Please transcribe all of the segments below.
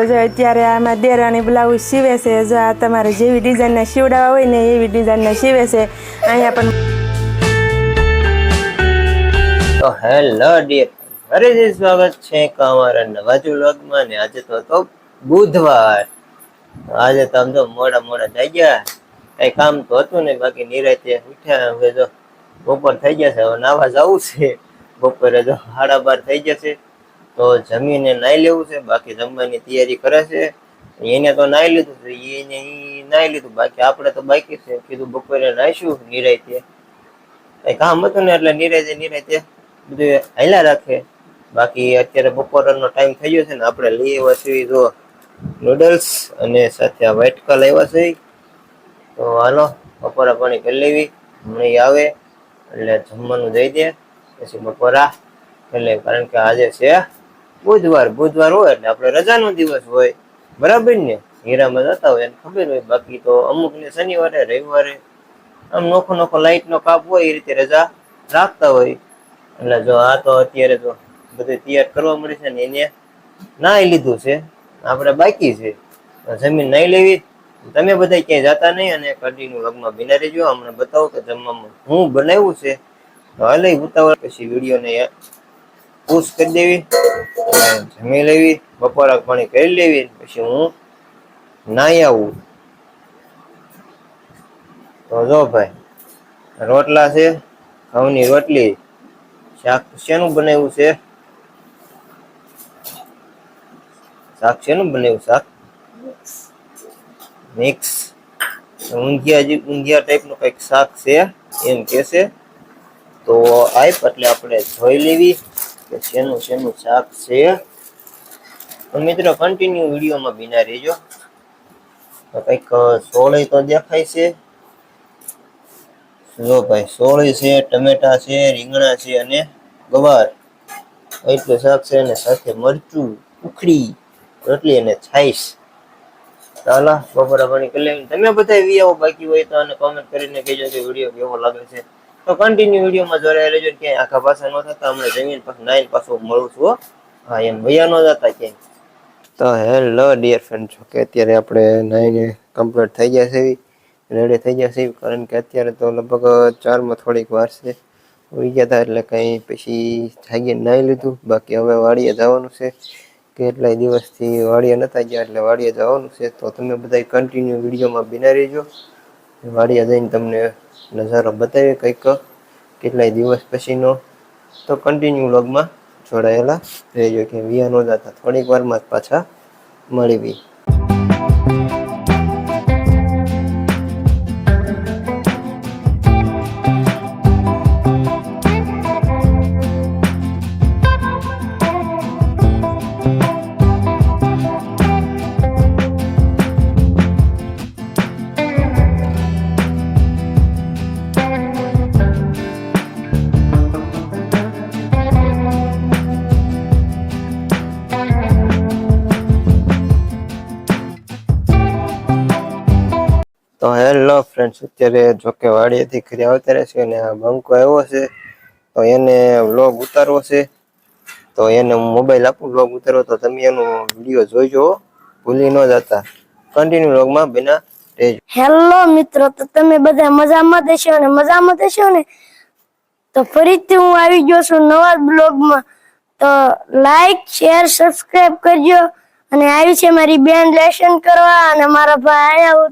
હાલો જો અત્યારે આમાં દેરાણી બ્લાઉઝ સીવે છે, જો આ તમારે જેવી ડિઝાઇનના સીવડાવવા હોય ને એવી ડિઝાઇનના સીવે છે. અહીંયા પણ તો હેલો ડિયર ફરીથી સ્વાગત છે અમારા નવા જ વ્લોગમાં ને આજે તો હતો બુધવાર. આજે તો તો મોડા મોડા થઈ ગયા. કઈ કામ તો હતું ને બાકી નિરાતે ઉઠ્યા. હવે જો બપોર થઈ ગયા છે હવે નાવા જવું છે. બપોરે જો સાડા બાર થઈ જશે. તો જમીને નાઈ લેવું છે, બાકી જમવાની તૈયારી કરે છે. એને તો નાઈ લીધું છે, એને ઈ નાઈ લીધું. બાકી આપણે તો બાકી છે, કીધું બપોરે નાઈશું નિરાતે કઈ કામ હતું ને એટલે નિરાતે નિરાતે બધું હાલ્યા રાખે. બાકી અત્યારે બપોરનો ટાઈમ થઈ ગયો છે ને, આપણે લઈ આવ્યા છીએ જો નૂડલ્સ અને સાથે આ વ્હાઈટ લાવ્યા છે તો હાલો, બપોરા પાણી કરી લેવી. હમણાં આવે, એટલે જમવાનું દઈ દે. પછી બપોરા એટલે કારણ કે આજે છે બુધવાર બુધવાર હોય એટલે આપણે રજાનો દિવસ હોય. બરાબર ને? હીરામાં જતા હોય એને ખબર હોય. બાકી તો અમુક ને શનિવારે, રવિવારે આમ નોખો નોખો લાઈટ નો કાપ હોય એ રીતે રજા રાખતા હોય. એટલે જો આ તો અત્યારે જો બધું તૈયાર કરવા મળે છે ને એને નાઈ લીધું છે. આપણે બાકી છે. જમીન નાઈ લેવી. તમે બધા ક્યાંય જતા નહીં અને કઢીનું લગમાં બિના રહેજો. હમણાં બતાવો કે જમવામાં હું બનાવ્યું છે. હાલ ઉતાવળ. પછી વિડીયોને પુશ કરી દેવી જમી લેવી, બપોરા પાણી કરી લેવી, પછી હું નાઈ આવું. તો જો ભાઈ, રોટલા છે, ઘઉંની રોટલી, શાક શેનું બનાવ્યું છે? શાક શેનું બનાવ્યું શાક? મિક્સ. ઊંધિયા જે, ઊંધિયા ટાઈપનું કંઈક શાક છે, એમ કે તો આપ એટલે આપણે જોઈ લેવી. કે શેનું શેનું શાક છે? મિત્રો કન્ટિન્યુ વિડીયોમાં બિના રહેજો. કંઈક સોળે તો દેખાય છે. જો ભાઈ, સોળી છે, ટમેટા છે, રીંગણા છે અને ગવાર. એટલું શાક છે અને સાથે મરચું, ઉખડી, રોટલી અને છાઈશ ચાલો બપોરા પાણી કરી લેવી તમે બધા વી આવો બાકી હોય તો અને કોમેન્ટ કરીને કહેજો કે વીડિયો કેવો લાગે છે. તો કન્ટિન્યુ વિડીયોમાં જોડાઈ રહેજો, ક્યાંય આખા પાછા ન થતા, હમણાં જમીન પાછું નાઈન પાછું મળું છું, હો. એમ ભૈયા ન જતા ક્યાંય. તો હેલો ડિયર ફ્રેન્ડ છો કે અત્યારે આપણે નાઈને કમ્પ્લીટ થઈ ગયા છે રેડી થઈ ગયા છે, કારણ કે અત્યારે તો લગભગ ચારમાં થોડીક વાર છે. ઉઈ ગયા હતા એટલે કંઈ પછી જાગીને નાહી લીધું, બાકી હવે વાડીએ જવાનું છે. કેટલાય દિવસથી વાડીએ નતા ગયા, એટલે વાડીએ જવાનું છે, તો તમે બધા કન્ટિન્યુ વિડીયોમાં બિના રહેજો. વાડીએ જઈને તમને નજારો બતાવીએ કંઈક કેટલાય દિવસ પછીનો. તો કન્ટિન્યુ વ્લોગમાં જોડાયેલા રહેજો કે વિયા નોંધાતા થોડીક વારમાં જ પાછા મળવી ફ્રેન્ડ્સ અત્યારે જોકે વાડીએથી ઘરે આવતા છે અને આ બંકો આવ્યો છે, તો એને વ્લોગ ઉતારવો છે. તો એને હું મોબાઈલ આપું વ્લોગ ઉતારવો, તો તમે એનો વીડિયો જોઈજો ભૂલી ન જતા. કન્ટિન્યુ વ્લોગમાં બિના રહેજો. હેલો મિત્રો, તો તમે બધા મજામાં દેશો ને? મજામાં દેશો ને? તો ફરીથી હું આવી ગયો છું નવા બ્લોગમાં તો લાઈક શેર સબસ્ક્રાઇબ કરજો. અને આવી છે મારી બેન લેસન કરવા. અને મારા ભાઈ આયા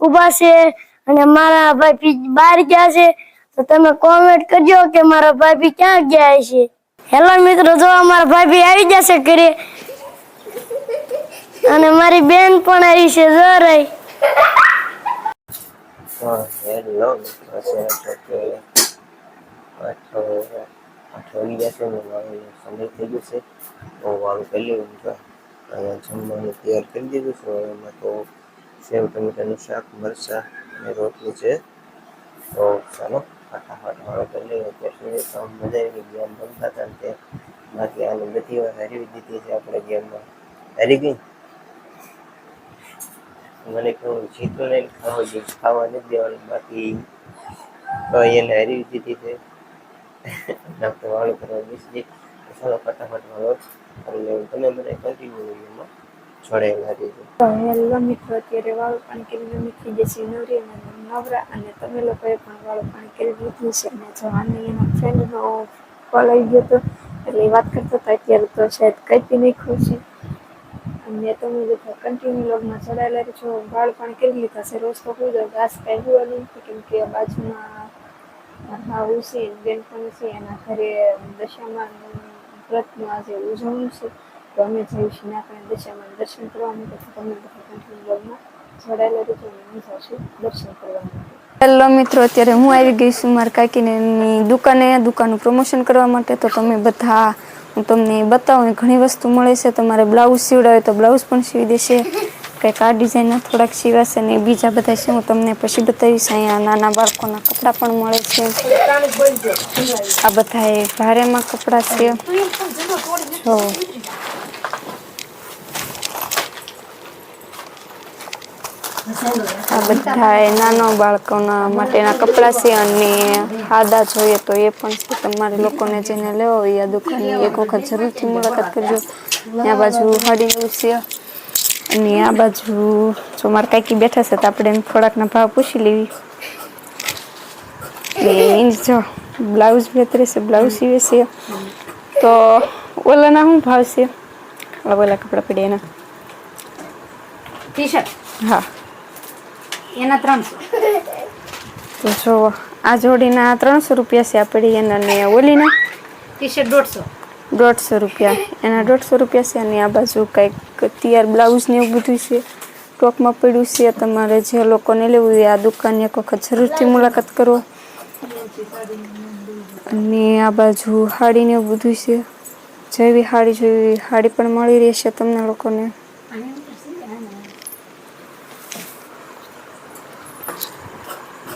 ઊભા છે. અને મારા ભાઈ બહાર ગયા છે, તો તમે કોમેન્ટ કરજો કે મારા ભાભી ક્યાં ગયા છે. હેલો મિત્રો, જો મારા ભાભી આવી જશે ઘરે. અને મારી બેન પણ આવી છે, જો રહી. હેલો મિત્રો, છે તો તૈયાર કરી દીધું છે એમાં તો સેવ ટમેટાનું શાક, મરચાં અને રોટલી તો ચાલો ફટાફટ વાળો કરી લઈએ. ત્યાં સુધી તો મજા આવી ગેમ રમતા હતા તે. બાકી આની બધી વાર હરવી દીધી છે આપણે ગેમમાં. હરી ગઈ? મને કેવું જીતું લઈને ખાવો જોઈએ ખાવા નથી દેવાનું. બાકી તો એને હરી દીધી છે. વાળું કરવા ફટાફટ વાળો કરી લેવું. તમે મને કન્ટિન્યુ વિડીયોમાં જોડાયેલા રહેજો હેલો મિત્રો, અત્યારે વાળું પાણી કરી મીઠી જશે નવરી અને નવરા, અને તમે લોકોએ પણ વાળું પાણી કરી લીધું છે? અને જો આને એના ફ્રેન્ડનો કોલ આવી ગયો હતો એટલે વાત કરતા હતા, અત્યારે તો શાયદ કઈપી નહીં ખુશી અને તમે બધા કન્ટિન્યુ લોગમાં ચડાયેલા રહેજો. વાળ પણ કરી લીધા છે રોજ તો કોઈ ઘાસ કાંઈ હોવાનું નથી કેમ કે બાજુમાં હા છે બેનપણ છે, એના ઘરે દશામાં વ્રતનું આજે ઉજવણી છે. તો અમે જઈશું ના દર્શન કરવા માટે તમને બધા કન્ટિન્યુ જોડાયેલા રીતે અને હું દર્શન કરવા માટે. હેલો મિત્રો, અત્યારે હું આવી ગઈ છું મારા કાકીની દુકાને. દુકાનનું પ્રમોશન કરવા માટે તો તમે બધા, હું તમને બતાવું ઘણી વસ્તુ મળે છે. તમારે બ્લાઉઝ સીવડાવે તો બ્લાઉઝ પણ સીવી દેશે. કંઈક આ ડિઝાઇનના થોડાક સીવાશે ને બીજા બધા છે, હું તમને પછી બતાવીશ. અહીંયા નાના બાળકોના કપડાં પણ મળે છે. આ બધા ભારેમાં કપડાં છે. જો આ બધા નાના બાળકોના માટેના કપડાં છે અને હાદા જોઈએ તો એ પણ છે. તમારે લોકોને જેને લેવો હોય આ દુકાનની એક વખત જરૂરથી મુલાકાત કરજો. આ બાજુ હાડીનું છે. અને આ બાજુ જો મારે કાંઈકી બેઠા છે તો આપણે એને થોડાકના ભાવ પૂછી લેવી. જો બ્લાઉઝ બેતરે છે બ્લાઉઝ સીવે છે. તો ઓલાના શું ભાવ છે? ઓલા ઓલા કપડાં પડ્યા એના. ટી શર્ટ હા. એના ત્રણસો. તો જો આ જોડીના ત્રણસો રૂપિયા છે આપણી એના ને ઓલીના. ટી શર્ટ દોઢસો. દોઢસો રૂપિયા. એના દોઢસો રૂપિયા છે અને આ બાજુ કંઈક તૈયાર બ્લાઉઝ ને એવું બધું છે. ટોપમાં પડ્યું છે તમારે જે લોકોને લેવું હોય આ દુકાનની એક વખત જરૂરથી મુલાકાત કરો. અને આ બાજુ હાડીને એવું બધું છે. જેવી હાડી જેવી હાડી પણ મળી રહેશે તમને લોકોને.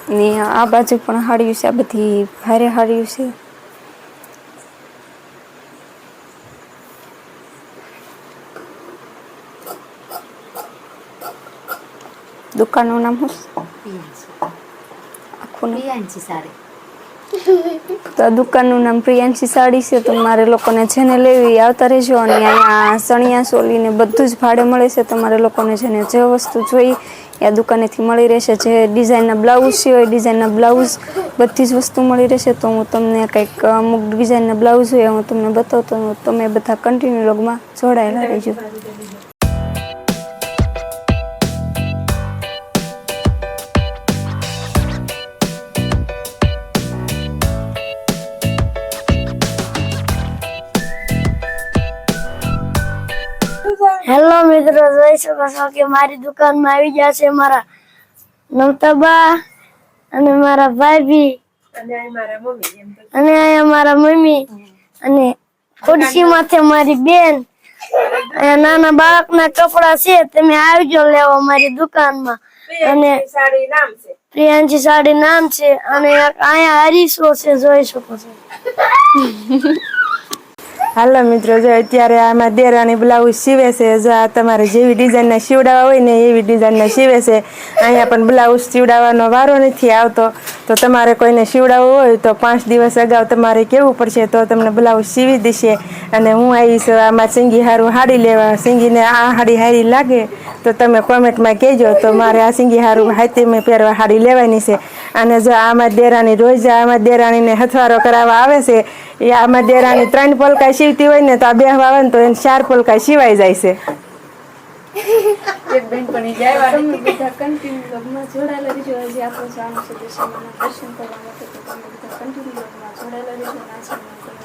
ને આ બાજુ પણ હાડિયું છે આ બધી ભારે હાડિયું છે. દુકાનનું નામ શું? આખું પ્રિયાંશી સાડી તો આ દુકાનનું નામ પ્રિયાંશી સાડી છે, તો મારે લોકોને જેને લેવી આવતા રહેજો અને અહીંયા સણિયા સોલી ને બધું જ ભાડે મળે છે, તમારે લોકોને જેને જે વસ્તુ જોઈ એ આ દુકાનેથી મળી રહેશે. જે ડિઝાઇનના બ્લાઉઝ છે, એ ડિઝાઇનના બ્લાઉઝ બધી જ વસ્તુ મળી રહેશે. તો હું તમને કંઈક અમુક ડિઝાઇનના બ્લાઉઝ હોય, હું તમને બતાવતો તમે બધા કન્ટિન્યુ લોગમાં જોડાયેલા રહેજો. મિત્રો જોઈ શકો છો કે મારી દુકાનમાં આવી ગયા છે મારા નમતાબા અને મારા ભાભી. અને અહીંયા મારા મમ્મી અને ખુરશી માથે મારી બેન. અહીંયા નાના બાળકના કપડા છે તમે આવજો લેવા મારી દુકાનમાં. અને પ્રિયાંશી સાડી નામ છે અને અહીંયા હરીશો છે જોઈ શકો છો. હાલો મિત્રો, જો અત્યારે આમાં દેરાણી બ્લાઉઝ સીવે છે, જો આ તમારે જેવી ડિઝાઇનના સીવડાવવા હોય ને એવી ડિઝાઇનના સીવે છે. અહીંયા પણ બ્લાઉઝ સીવડાવવાનો વારો નથી આવતો. તો તમારે કોઈને સીવડાવવું હોય તો પાંચ દિવસ અગાઉ તમારે કહેવું પડશે તો તમને બ્લાઉઝ સીવી દેશે. અને હું આવીશ, આમાં સિંગી હારું હાડી લેવા. સિંગીને આ હાડી હારી લાગે તો તમે કોમેન્ટમાં કહેજો. તો મારે આ સિંગી હારું હાથી મેં પહેરવા હાડી લેવાની છે. અને જો આમાં દેરાણી રોજ આમાં દેરાણીને હથવારો કરાવવા આવે છે એ આમાં દેરાણી ત્રણ પલકા સીવતી હોય ને તો આ બે આવે ને તો એને ચાર પલકા સીવાઈ જાય છે. તમે બધા કન્ટિન્યુ લોગમાં જોડાયેલા રહેજો. હજી આપણો જવાનું છે દર્શન કરવા તો તમે બધા કન્ટિન્યુ લોગમાં જોડાયેલા રહેજો. અને